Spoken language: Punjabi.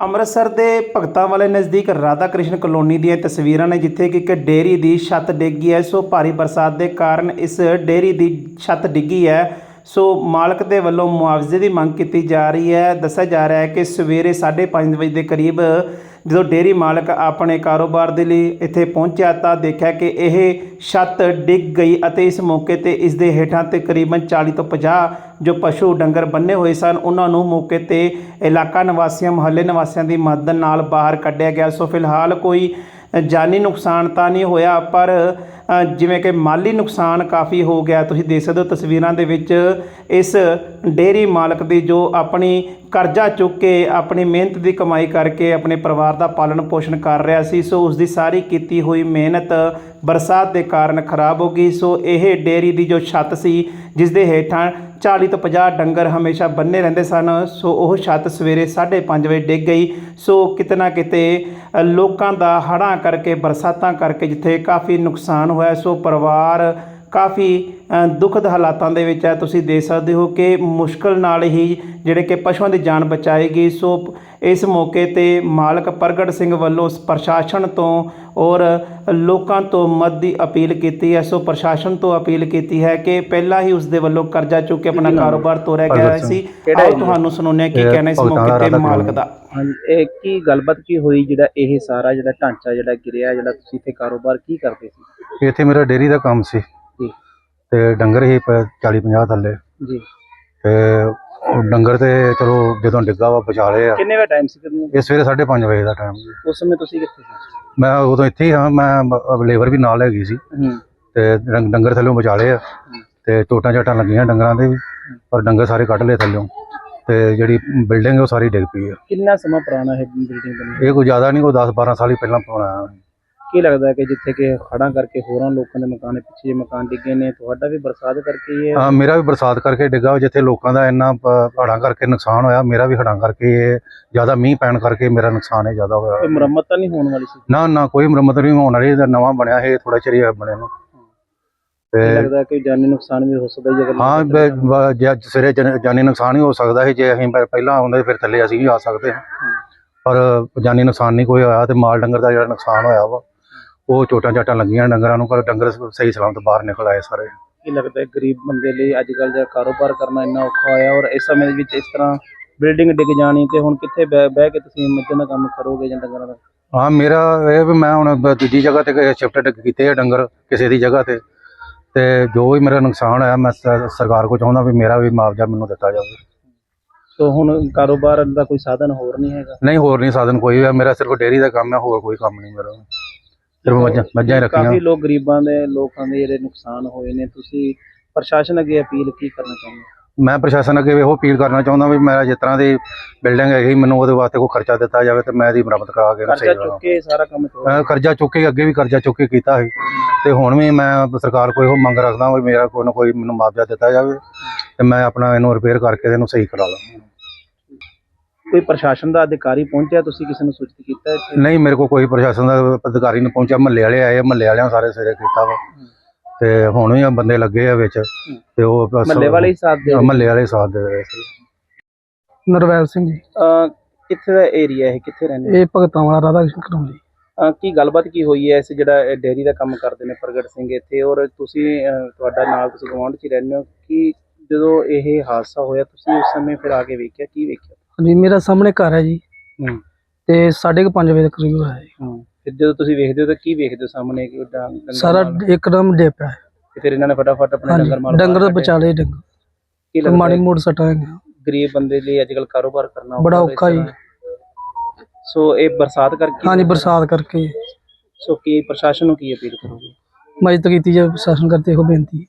ਅੰਮ੍ਰਿਤਸਰ ਦੇ ਭਗਤਾਂ ਵਾਲੇ ਨਜ਼ਦੀਕ ਰਾਧਾ ਕ੍ਰਿਸ਼ਨ ਕਲੋਨੀ ਦੀਆਂ ਤਸਵੀਰਾਂ ਨੇ ਜਿੱਥੇ ਕਿ ਇੱਕ ਡੇਅਰੀ ਦੀ ਛੱਤ ਡਿੱਗੀ ਹੈ। ਸੋ ਭਾਰੀ ਬਰਸਾਤ ਦੇ ਕਾਰਨ ਇਸ ਡੇਅਰੀ ਦੀ ਛੱਤ ਡਿੱਗੀ ਹੈ। ਸੋ ਮਾਲਕ ਦੇ ਵੱਲੋਂ ਮੁਆਵਜ਼ੇ ਦੀ ਮੰਗ ਕੀਤੀ ਜਾ ਰਹੀ ਹੈ। ਦੱਸਿਆ ਜਾ ਰਿਹਾ ਹੈ ਕਿ ਸਵੇਰੇ 5:30 ਵਜੇ ਦੇ ਕਰੀਬ ਜਦੋਂ ਡੇਅਰੀ ਮਾਲਕ ਆਪਣੇ ਕਾਰੋਬਾਰ ਦੇ ਲਈ ਇੱਥੇ ਪਹੁੰਚਿਆ ਤਾਂ ਦੇਖਿਆ ਕਿ ਇਹ ਛੱਤ ਡਿੱਗ ਗਈ ਅਤੇ ਇਸ ਮੌਕੇ ਤੇ ਇਸ ਦੇ ਹੇਠਾਂ 'ਤੇ ਕਰੀਬਨ 40 ਤੋਂ 50 ਜੋ ਪਸ਼ੂ ਡੰਗਰ ਬੰਨੇ ਹੋਏ ਸਨ, ਉਹਨਾਂ ਨੂੰ ਮੌਕੇ ਤੇ ਇਲਾਕਾ ਨਿਵਾਸੀਆਂ, ਮੁਹੱਲੇ ਨਿਵਾਸੀਆਂ ਦੀ ਮਦਦ ਨਾਲ ਬਾਹਰ ਕੱਢਿਆ ਗਿਆ। ਸੋ ਫਿਲਹਾਲ ਕੋਈ ਜਾਨੀ ਨੁਕਸਾਨ ਤਾਂ ਨਹੀਂ ਹੋਇਆ, ਪਰ ਜਿਵੇਂ ਕਿ ਮਾਲੀ ਨੁਕਸਾਨ ਕਾਫੀ ਹੋ ਗਿਆ। ਤੁਸੀਂ ਦੇਖ ਸਕਦੇ ਹੋ ਤਸਵੀਰਾਂ ਦੇ ਵਿੱਚ ਇਸ ਡੇਅਰੀ ਮਾਲਕ ਦੀ ਜੋ ਆਪਣੀ ਕਰਜ਼ਾ ਚੁੱਕ ਕੇ, ਆਪਣੀ ਮਿਹਨਤ ਦੀ ਕਮਾਈ ਕਰਕੇ, ਆਪਣੇ ਪਰਿਵਾਰ ਦਾ ਪਾਲਣ ਪੋਸ਼ਣ ਕਰ ਰਿਹਾ ਸੀ, ਸੋ ਉਸ ਦੀ ਸਾਰੀ ਕੀਤੀ ਹੋਈ ਮਿਹਨਤ ਬਰਸਾਤ ਦੇ ਕਾਰਨ ਖਰਾਬ ਹੋ ਗਈ। ਸੋ ਇਹ ਡੇਅਰੀ ਦੀ ਜੋ ਛੱਤ ਸੀ, ਜਿਸ ਦੇ ਹੇਠਾਂ 40 ਤੋਂ 50 ਡੰਗਰ ਹਮੇਸ਼ਾ ਬੰਨੇ ਰਹਿੰਦੇ ਸਨ, ਸੋ ਉਹ ਛੱਤ ਸਵੇਰੇ 5:30 ਵਜੇ ਡਿੱਗ ਗਈ। ਸੋ ਕਿਤੇ ਨਾ ਕਿਤੇ ਲੋਕਾਂ ਦਾ ਹੜ੍ਹਾਂ ਕਰਕੇ, ਬਰਸਾਤਾਂ ਕਰਕੇ ਜਿੱਥੇ ਕਾਫੀ ਨੁਕਸਾਨ ਹੋਇਆ ਸੋ ਪਰਿਵਾਰ ਕਾਫੀ ਦੁਖਦ ਹਾਲਾਤਾਂ ਦੇ ਵਿੱਚ ਹੈ। ਤੁਸੀਂ ਦੇਖ ਸਕਦੇ ਹੋ ਕਿ ਮੁਸ਼ਕਲ ਨਾਲ ਹੀ ਜਿਹੜੇ ਕਿ ਪਸ਼ੂਆਂ ਦੀ ਜਾਨ ਬਚਾਈ ਗਈ। ਸੋ ਇਸ ਮੌਕੇ ਤੇ ਮਾਲਕ ਪ੍ਰਗਟ ਸਿੰਘ ਵੱਲੋਂ ਪ੍ਰਸ਼ਾਸਨ ਤੋਂ ਔਰ ਲੋਕਾਂ ਤੋਂ ਮਦਦ ਦੀ ਅਪੀਲ ਕੀਤੀ ਹੈ। ਸੋ ਪ੍ਰਸ਼ਾਸਨ ਤੋਂ ਅਪੀਲ ਕੀਤੀ ਹੈ ਕਿ ਪਹਿਲਾਂ ਹੀ ਉਸ ਦੇ ਵੱਲੋਂ ਕਰਜ਼ਾ ਚੁੱਕ ਕੇ ਆਪਣਾ ਕਾਰੋਬਾਰ ਤੋਰਿਆ ਗਿਆ ਸੀ। ਆਓ ਤੁਹਾਨੂੰ ਸੁਣਾਉਂਦੇ ਹਾਂ ਕੀ ਕਹਿਣਾ ਇਸ ਮੌਕੇ ਤੇ ਮਾਲਕ ਦਾ। ਹਾਂਜੀ ਇਹ ਕੀ ਗੱਲਬਾਤ ਕੀ ਹੋਈ? ਜਿਹੜਾ ਇਹ ਸਾਰਾ ਜਿਹੜਾ ਢਾਂਚਾ ਜਿਹੜਾ ਗਿਰਿਆ ਜਿਹੜਾ ਤੁਸੀਂ ਇੱਥੇ ਕਾਰੋਬਾਰ ਕੀ ਕਰਦੇ ਸੀ? ਇੱਥੇ ਮੇਰਾ ਡੇਰੀ ਦਾ ਕੰਮ ਸੀ। ਤੇ ਡੰਗਰ ਹੀ 40 50 ਥੱਲੇ। ਜੀ। ਤੇ ਉਹ ਡੰਗਰ ਤੇ ਚਲੋ ਜਦੋਂ ਡਿੱਗਾ ਵਾ ਬਚਾ ਲਏ ਆ। ਕਿੰਨੇ ਵਾ ਟਾਈਮ ਸੀ ਕਦੋਂ ਇਹ ਸਵੇਰੇ 5:30 ਵਜੇ ਦਾ ਟਾਈਮ ਉਸ ਸਮੇਂ ਤੁਸੀਂ ਕਿੱਥੇ ਸੀ? ਮੈਂ ਉਦੋਂ ਇੱਥੇ ਹੀ ਹਾਂ ਮੈਂ ਲੇਬਰ ਵੀ ਨਾਲ ਹੈਗੀ ਸੀ। ਹੂੰ। ਤੇ ਡੰਗ- ਡੰਗਰ ਥੱਲੇ ਬਚਾ ਲਏ ਆ ਤੇ ਟੋਟਾਂ ਝਾਟਾਂ ਲੱਗੀਆਂ ਡੰਗਰਾਂ ਦੇ ਵੀ ਪਰ ਡੰਗਰ ਸਾਰੇ ਕੱਢ ਲਏ ਥੱਲਿਓਂ ਤੇ ਜਿਹੜੀ ਬਿਲਡਿੰਗ ਉਹ ਸਾਰੀ ਡਿੱਗ ਪਈ ਆ। ਕਿੰਨਾ ਸਮਾਂ ਪੁਰਾਣਾ ਹੈ ਬਿਲਡਿੰਗ ਬਣੀ ਇਹ ਕੋਈ ਜ਼ਿਆਦਾ ਨਹੀਂ ਕੋਈ 10 12 ਸਾਲ ਹੀ ਪਹਿਲਾਂ ਬਣਾਇਆ ਕੀ ਲੱਗਦਾ ਹੈ ਕਿ ਜਿੱਥੇ ਕਿ ਹੜ੍ਹਾਂ ਕਰਕੇ ਹੋਰਾਂ ਲੋਕਾਂ ਦੇ ਮਕਾਨ ਪਿੱਛੇ ਮਕਾਨ ਡਿੱਗੇ ਨੇ ਤੁਹਾਡਾ ਵੀ ਬਰਸਾਤ ਕਰਕੇ ਹੀ ਹੈ ਹਾਂ ਮੇਰਾ ਵੀ ਬਰਸਾਤ ਕਰਕੇ ਡਿੱਗਾ ਜਿੱਥੇ ਲੋਕਾਂ ਦਾ ਇੰਨਾ ਹੜ੍ਹਾਂ ਕਰਕੇ ਨੁਕਸਾਨ ਹੋਇਆ ਮੇਰਾ ਵੀ ਹੜ੍ਹਾਂ ਕਰਕੇ ਜ਼ਿਆਦਾ ਮੀਂਹ ਪੈਣ ਕਰਕੇ ਮੇਰਾ ਨੁਕਸਾਨ ਇਹ ਜ਼ਿਆਦਾ ਹੋਇਆ। ਕੋਈ ਮੁਰੰਮਤ ਤਾਂ ਨਹੀਂ ਹੋਣ ਵਾਲੀ ਸੀ? ਨਾ ਨਾ ਕੋਈ ਮੁਰੰਮਤ ਨਹੀਂ ਹੋਣ ਵਾਲੀ ਇਹਦਾ ਨਵਾਂ ਬਣਿਆ ਇਹ ਥੋੜਾ ਚਿਰ ਹੀ ਬਣਿਆ ਨੂੰ ਤੇ ਲੱਗਦਾ ਹੈ ਕਿ ਜਾਨੀ ਨੁਕਸਾਨ ਵੀ ਹੋ ਸਕਦਾ ਹੈ ਜੇ ਹਾਂ ਜੇ ਸਵੇਰੇ ਜਨ- ਨੁਕਸਾਨ ਹੀ ਹੋ ਸਕਦਾ ਹੈ ਜੇ ਅਸੀਂ ਪਹਿ- ਪਹਿਲਾਂ ਆਉਂਦੇ ਫਿਰ ਥੱਲੇ ਅਸੀਂ ਵੀ ਆ ਸਕਦੇ ਹਾਂ। ਪਰ ਜਾਨੀ ਨੁਕਸਾਨ ਨਹੀਂ ਕੋਈ ਹੋਇਆ ਤੇ ਮਾਲ ਡੰਗਰ ਦਾ ਜਿਹੜਾ ਨੁਕਸਾਨ ਹੋਇਆ ਵਾ ਉਹ ਚੋਟਾਂ ਚਾਟਾਂ ਲੱਗੀਆਂ ਡੰਗਰਾਂ ਨੂੰ ਪਰ ਡੰਗਰ ਸਹੀ ਸਲਾਮਤ ਬਾਹਰ ਨਿਕਲ ਆਏ ਸਾਰੇ। ਕੀ ਲੱਗਦਾ ਹੈ ਗਰੀਬ ਬੰਦੇ ਲਈ ਅੱਜ ਕੱਲ੍ਹ ਜਿਹੜਾ ਕਾਰੋਬਾਰ ਕਰਨਾ ਇੰਨਾ ਔਖਾ ਹੋਇਆ ਔਰ ਇਸ ਸਮੇਂ ਦੇ ਵਿੱਚ ਇਸ ਤਰ੍ਹਾਂ ਬਿਲਡਿੰਗ ਡਿੱਗ ਜਾਣੀ ਤੇ ਹੁਣ ਕਿੱਥੇ ਬਹਿ ਬਹਿ ਕੇ ਤੁਸੀਂ ਮੱਝਾਂ ਦਾ ਕੰਮ ਕਰੋਗੇ ਜਾਂ ਡੰਗਰਾਂ ਦਾ? ਹਾਂ ਮੇਰਾ ਇਹ ਵੀ ਮੈਂ ਹੁਣ ਬ- ਦੂਜੀ ਜਗ੍ਹਾ ਤੇ ਸ਼ਿਫਟ ਕੀਤੇ ਆ ਡੰਗਰ ਕਿਸੇ ਦੀ ਜਗ੍ਹਾ ਤੇ। ਤੇ ਜੋ ਵੀ ਮੇਰਾ ਨੁਕਸਾਨ ਹੋਇਆ ਮੈਂ ਸ- ਸਰਕਾਰ ਕੋ ਚਾਹੁੰਦਾ ਵੀ ਮੇਰਾ ਵੀ ਮੁਆਵਜ਼ਾ ਮੈਨੂੰ ਦਿੱਤਾ ਜਾਵੇ। ਸੋ ਹੁਣ ਕਾਰੋਬਾਰ ਦਾ ਕੋਈ ਸਾਧਨ ਹੋਰ ਨਹੀਂ ਹੈਗਾ? ਨਹੀਂ ਹੋਰ ਨਹੀਂ ਸਾਧਨ ਕੋਈ ਵੀ ਮੇਰਾ ਸਿਰਫ ਡੇਅਰੀ ਦਾ ਕੰਮ ਹੈ ਹੋਰ ਕੋਈ ਕੰਮ ਨਹੀਂ ਮੇਰਾ। ਸਿਰਫ ਮੱਝਾਂ ਮੱਝਾਂ ਹੀ ਰੱਖੀਆਂ ਕਾਫੀ ਲੋਕ ਗਰੀਬਾਂ ਦੇ ਲੋਕਾਂ ਦੇ ਜਿਹੜੇ ਨੁਕਸਾਨ ਹੋਏ ਨੇ ਤੁਸੀਂ ਪ੍ਰਸ਼ਾਸਨ ਅੱਗੇ ਅਪੀਲ ਕੀ ਕਰਨਾ ਚਾਹੁੰਦੇ ਹੋ? ਮੈਂ ਪ੍ਰਸ਼ਾਸਨ ਅੱਗੇ ਇਹੋ ਅਪੀਲ ਕਰਨਾ ਚਾਹੁੰਦਾ ਵੀ ਮੇਰਾ ਜਿਸ ਤਰ੍ਹਾਂ ਦੀ ਬਿਲਡਿੰਗ ਹੈਗੀ ਮੈਨੂੰ ਉਹਦੇ ਵਾਸਤੇ ਕੋਈ ਖਰਚਾ ਦਿੱਤਾ ਜਾਵੇ ਤੇ ਮੈਂ ਇਹਦੀ ਮੁਰੰਮਤ ਕਰਾ ਕੇ ਇਹਨੂੰ ਸਹੀ ਕਰਜ਼ਾ ਕਰਾਂ। ਚੁੱਕ ਕੇ ਸਾਰਾ ਕੰਮ ਕਰੋ ਮੈਂ ਕਰਜ਼ਾ ਚੁੱਕ ਕੇ ਅੱਗੇ ਵੀ ਕਰਜ਼ਾ ਚੁੱਕ ਕੇ ਕੀਤਾ ਸੀ। ਤੇ ਹੁਣ ਵੀ ਮੈਂ ਸਰਕਾਰ ਕੋਲ ਇਹੋ ਮੰਗ ਰੱਖਦਾ ਵੀ ਮੇਰਾ ਕੋਈ ਨਾ ਕੋਈ ਮੈਨੂੰ ਮੁਆਵਜ਼ਾ ਦਿੱਤਾ ਜਾਵੇ ਤੇ ਮੈਂ ਆਪਣਾ ਇਹਨੂੰ ਰਿਪੇਅਰ ਕਰਕੇ ਇਹਨੂੰ ਸਹੀ ਕਰਾ ਲਾਂ। ਕੋਈ ਪ੍ਰਸ਼ਾਸਨ ਦਾ ਅਧਿਕਾਰੀ ਪਹੁੰਚਿਆ? ਤੁਸੀਂ ਕਿਸੇ ਨੂੰ ਸੂਚਿਤ ਕੀਤਾ ਇੱਥੇ? ਨਹੀਂ ਮੇਰੇ ਕੋਲ ਕੋਈ ਪ੍ਰਸ਼ਾਸਨ ਦਾ ਅਧਿਕਾਰੀ ਨਹੀਂ ਪਹੁੰਚਿਆ। ਮਹੱਲੇ ਵਾਲੇ ਆਏ ਮਹੱਲੇ ਵਾਲਿਆਂ ਸਾਰੇ ਸਵੇਰੇ ਕੀਤਾ ਵਾ। ਤੇ ਹੁਣ ਵੀ ਬੰਦੇ ਲੱਗੇ ਆ ਵਿੱਚ। ਤੇ ਉਹ ਬਸ- ਮਹੱਲੇ ਵਾਲੇ ਹੀ ਸਾਥ ਦੇ ਮਹੱਲੇ ਵਾਲੇ ਸਾਥ ਦੇ ਰਹੇ ਸੀ। ਨਰਵੈਲ ਸਿੰਘ ਜੀ। ਅਹ ਕਿੱਥੇ ਦਾ ਏਰੀਆ ਹੈ ਕਿੱਥੇ ਰਹਿੰਦੇ? ਇਹ ਭਗਤਾਂ ਵਾਲਾ ਰਾਧਾ ਕ੍ਰਿਸ਼ਨ ਕਲੋਨੀ ਅਹ ਕੀ ਗੱਲਬਾਤ ਕੀ ਹੋਈ ਹੈ? ਇਸ ਜਿਹੜਾ ਡੇਅਰੀ ਦਾ ਕੰਮ ਕਰਦੇ ਨੇ ਪ੍ਰਗਟ ਸਿੰਘ ਇੱਥੇ। ਔਰ ਤੁਸੀਂ ਅਹ ਤੁਹਾਡਾ ਨਾਲ ਤੁਸੀਂ ਗਵਾਂਢ 'ਚ ਹੀ ਰਹਿੰਦੇ ਹੋ। ਕਿ ਜਦੋਂ ਇਹ ਹਾਦਸਾ ਹੋਇਆ ਤੁਸੀਂ ਉਸ ਸਮੇਂ ਫਿਰ ਆ ਕੇ ਵੇਖਿਆ? ਕੀ ਵੇਖਿਆ? ਹਾਂਜੀ ਮੇਰਾ ਸਾਹਮਣੇ ਘਰ ਹੈ ਜੀ। ਹੂੰ। ਤੇ 5:30 ਵਜੇ ਦੇ ਕਰੀਬ ਹੋਇਆ ਜੀ। ਹੂੰ। ਫਿਰ ਜਦੋਂ ਤੁਸੀਂ ਵੇਖਦੇ ਹੋ ਤਾਂ ਕੀ ਵੇਖਦੇ ਹੋ ਸਾਹਮਣੇ ਕਿ ਉਹ ਡੰ- ਡੰਗਰ ਸਾਰਾ ਇੱਕਦਮ ਡਿੱਪ ਹੈ। ਤੇ ਫਿਰ ਇਹਨਾਂ ਨੇ ਫਟਾਫਟ ਆਪਣੇ ਹਾਂਜੀ ਡੰਗਰ ਮਾਲ ਡੰਗਰ ਤਾਂ ਬਚਾ ਲਏ ਡੰਗਰ। ਕੀ ਲੱਗਦਾ ਮਾੜੀ ਹੈ? ਮੋੜ ਸਟਾ ਗਰੀਬ ਬੰਦੇ ਲਈ ਅੱਜ ਕੱਲ ਕਾਰੋਬਾਰ ਕਰਨਾ ਬੜਾ ਔਖਾ ਇਸ ਔਖਾ ਜੀ। ਤਰ੍ਹਾਂ। ਸੋ ਇਹ ਬਰਸਾਤ ਕਰਕੇ ਹਾਂਜੀ ਬਰਸਾਤ ਕਰਕੇ। ਸੋ ਕੀ ਪ੍ਰਸ਼ਾਸਨ ਨੂੰ ਕੀ ਅਪੀਲ ਕਰੋਗੇ? ਮਦਦ ਕੀਤੀ ਜਾਵੇ ਪ੍ਰਸ਼ਾਸਨ ਕਰਦੇ ਇਹੋ ਬੇਨਤੀ ਹੈ।